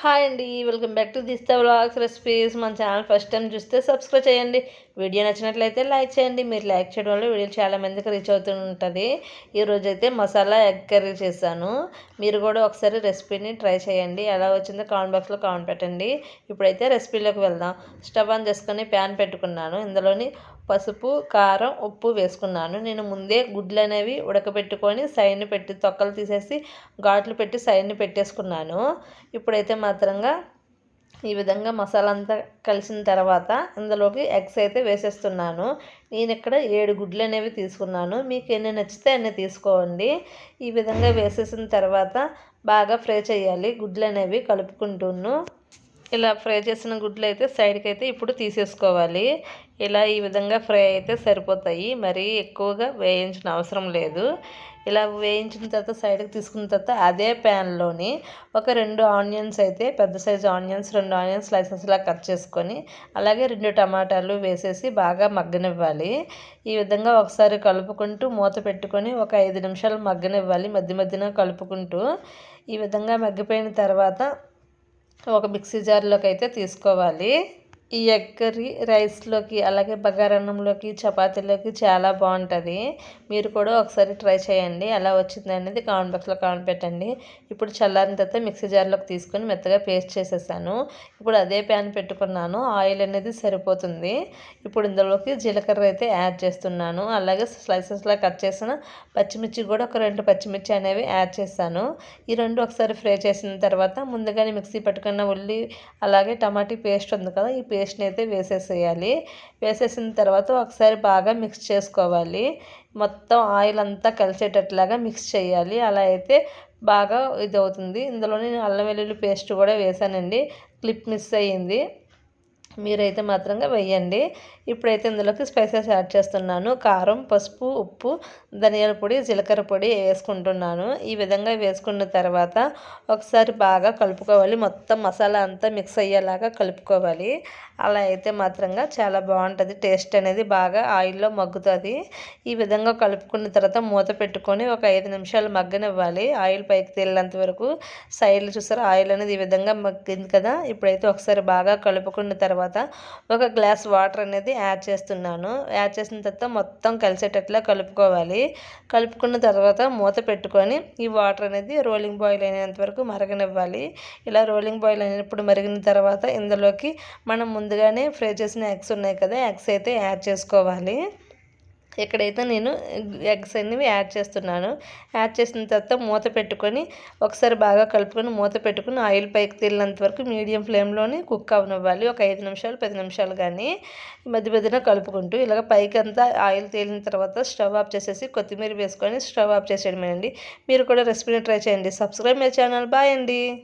Hi అండి welcome back to దిస్తా vlogs recipes. మన ఛానల్ ఫస్ట్ టైం చూస్తే సబ్స్క్రైబ్ చేయండి. వీడియో నచ్చినట్లయితే లైక్ చేయండి. మీరు లైక్ చేయడం వల్ల వీడియో చాలా మందికి రీచ్ అవుతూ ఉంటుంది ఈరోజు అయితే మసాలా ఎగ్ కర్రీ చేశాను. మీరు కూడా ఒకసారి రెసిపీని ట్రై చేయండి. ఎలా వచ్చిందో కామెంట్ బాక్స్లో కామెంట్ పెట్టండి. ఇప్పుడైతే రెసిపీలోకి వెళ్దాం. స్టవ్ ఆన్ చేసుకొని ప్యాన్ పెట్టుకున్నాను. ఇందులోని పసుపు కారం ఉప్పు వేసుకున్నాను. నేను ముందే గుడ్లు అనేవి ఉడకబెట్టుకొని సైడ్ని పెట్టి తొక్కలు తీసేసి ఘాట్లు పెట్టి సైడ్ని పెట్టేసుకున్నాను. ఇప్పుడైతే మాత్రంగా ఈ విధంగా మసాలా అంతా కలిసిన తర్వాత ఇందులోకి ఎగ్స్ అయితే వేసేస్తున్నాను. నేను ఇక్కడ ఏడు గుడ్లు అనేవి తీసుకున్నాను. మీకు ఎన్ని నచ్చితే అన్నీ తీసుకోండి. ఈ విధంగా వేసేసిన తర్వాత బాగా ఫ్రై చేయాలి. గుడ్లు అనేవి కలుపుకుంటున్నాను ఇలా ఫ్రై చేసిన గుడ్లు అయితే సైడ్కి అయితే ఇప్పుడు తీసేసుకోవాలి. ఇలా ఈ విధంగా ఫ్రై అయితే సరిపోతాయి. మరి ఎక్కువగా వేయించిన అవసరం లేదు. ఇలా వేయించిన తర్వాత సైడ్కి తీసుకున్న తర్వాత అదే ప్యాన్లోని ఒక రెండు ఆనియన్స్ అయితే పెద్ద సైజు ఆనియన్స్ రెండు ఆనియన్స్ స్లైసెస్లా కట్ చేసుకొని అలాగే రెండు టమాటాలు వేసేసి బాగా మగ్గనివ్వాలి. ఈ విధంగా ఒకసారి కలుపుకుంటూ మూత పెట్టుకొని ఒక ఐదు నిమిషాలు మగ్గనివ్వాలి. మధ్య మధ్యన కలుపుకుంటూ ఈ విధంగా మగ్గిపోయిన తర్వాత ఒక మిక్సీ జార్లోకి అయితే తీసుకోవాలి. ఈ ఎగ్ కర్రీ రైస్లోకి అలాగే బగారన్నంలోకి చపాతీలోకి చాలా బాగుంటుంది మీరు కూడా ఒకసారి ట్రై చేయండి. ఎలా వచ్చింది అనేది కామెంట్ బాక్స్లో కామెంట్ పెట్టండి. ఇప్పుడు చల్లారిన తర్వాత మిక్సీ జార్లోకి తీసుకొని మెత్తగా పేస్ట్ చేసేసాను. ఇప్పుడు అదే ప్యాన్ పెట్టుకున్నాను. ఆయిల్ అనేది సరిపోతుంది. ఇప్పుడు ఇందులోకి జీలకర్ర అయితే యాడ్ చేస్తున్నాను. అలాగే స్లైసెస్లా కట్ చేసిన పచ్చిమిర్చి కూడా ఒక రెండు పచ్చిమిర్చి అనేవి యాడ్ చేశాను. ఈ రెండు ఒకసారి ఫ్రై చేసిన తర్వాత ముందుగానే మిక్సీ పెట్టుకున్న ఉల్లి అలాగే టమాటీ పేస్ట్ ఉంది కదా ఈ పేస్ట్ని అయితే వేసేసేయాలి. వేసేసిన తర్వాత ఒకసారి బాగా మిక్స్ చేసుకోవాలి. మొత్తం ఆయిల్ అంతా కలిసేటట్లాగా మిక్స్ చేయాలి. అలా అయితే బాగా ఇది అవుతుంది ఇందులో నేను అల్లం వెల్లుల్లి పేస్ట్ కూడా వేసానండి. క్లిప్ మిస్ అయ్యింది. మీరైతే మాత్రంగా వేయండి ఇప్పుడైతే ఇందులోకి స్పైసెస్ యాడ్ చేస్తున్నాను. కారం పసుపు ఉప్పు ధనియాల పొడి జీలకర్ర పొడి వేసుకుంటున్నాను. ఈ విధంగా వేసుకున్న తర్వాత ఒకసారి బాగా కలుపుకోవాలి. మొత్తం మసాలా అంతా మిక్స్ అయ్యేలాగా కలుపుకోవాలి. అలా అయితే మాత్రంగా చాలా బాగుంటుంది. టేస్ట్ అనేది బాగా ఆయిల్లో మగ్గుతుంది. ఈ విధంగా కలుపుకున్న తర్వాత మూత పెట్టుకొని ఒక ఐదు నిమిషాలు మగ్గనివ్వాలి. ఆయిల్ పైకి తేలేంత వరకు సైడ్లు చూసారు? ఆయిల్ అనేది ఈ విధంగా మగ్గింది కదా? ఇప్పుడైతే ఒకసారి బాగా కలుపుకున్న తర్వాత తర్వాత ఒక గ్లాస్ వాటర్ అనేది యాడ్ చేస్తున్నాను. యాడ్ చేసిన తర్వాత మొత్తం కలిసేటట్లా కలుపుకోవాలి. కలుపుకున్న తర్వాత మూత పెట్టుకొని ఈ వాటర్ అనేది రోలింగ్ బాయిల్ అయినంత వరకు మరగనివ్వాలి. ఇలా రోలింగ్ బాయిల్ అయినప్పుడు మరిగిన తర్వాత ఇందులోకి మనం ముందుగానే ఫ్రై చేసిన ఎగ్స్ ఉన్నాయి కదా ఎగ్స్ అయితే యాడ్ చేసుకోవాలి. ఇక్కడైతే నేను ఎగ్స్ అనేవి యాడ్ చేస్తున్నాను యాడ్ చేసిన తర్వాత మూత పెట్టుకొని ఒకసారి బాగా కలుపుకొని మూత పెట్టుకుని ఆయిల్ పైకి తేలినంత వరకు మీడియం ఫ్లేమ్లోనే కుక్ అవనివ్వాలి. ఒక ఐదు నిమిషాలు పది నిమిషాలు కానీ మధ్య మధ్యన కలుపుకుంటూ ఇలాగ పైకి అంతా ఆయిల్ తేలిన తర్వాత స్టవ్ ఆఫ్ చేసేసి కొత్తిమీర వేసుకొని స్టవ్ ఆఫ్ చేసేయడమేనండి. మీరు కూడా రెసిపీని ట్రై చేయండి. Subscribe my channel. బాయ్ అండి.